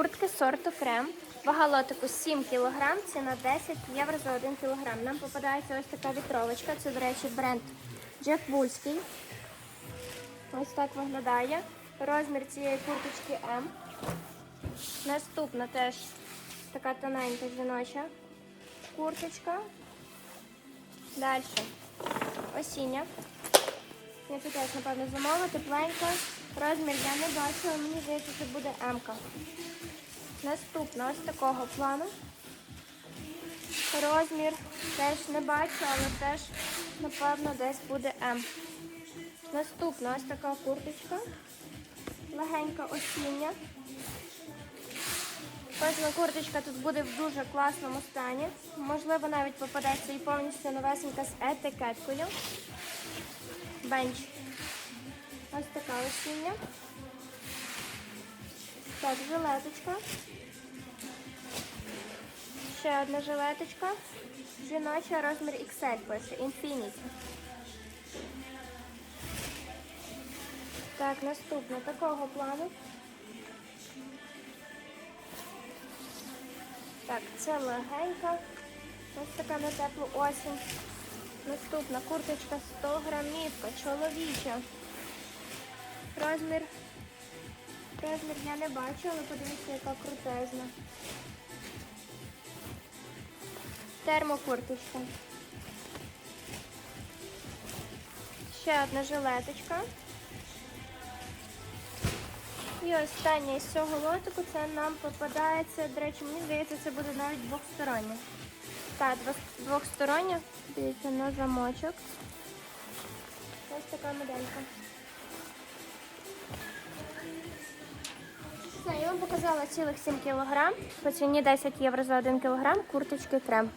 Куртки сорту крем. Вага лотику 7 кг, ціна 10 євро за 1 кг. Нам попадається ось така вітровочка. Це, до речі, бренд Джек Вульський. Ось так виглядає. Розмір цієї курточки М. Наступна теж така тоненька жіноча курточка. Далі. Осіння. Я тут теж, напевно, замовила, тепленька. Розмір я не бачу, мені здається, це буде М-ка. Наступна ось такого плану. Розмір теж не бачу, але теж, напевно, десь буде М. Наступна ось така курточка. Легенька осіння. Кожна курточка тут буде в дуже класному стані. Можливо, навіть попадеться і повністю новесенька з етикеткою. Бенч. Ось така осіння. Так, жилеточка. Ще одна жилеточка. Жіноча розмір XL пише. Infinity. Так, наступна такого плану. Так, це легенька. Ось така на теплу осінь. Наступна курточка 100 грамівка, чоловіча. Розмір. Розмір я не бачу, але подивіться, яка крутезна. Термокурточка. Ще одна жилеточка. І останнє із цього лотику це нам попадається, до речі, мені здається, це буде навіть двохстороннє. Так, двох- двохстороння. Дивіться на замочок. Ось така моделька. Я вам показала цілих 7 кг. По ціні 10 євро за 1 кг. Курточки крем.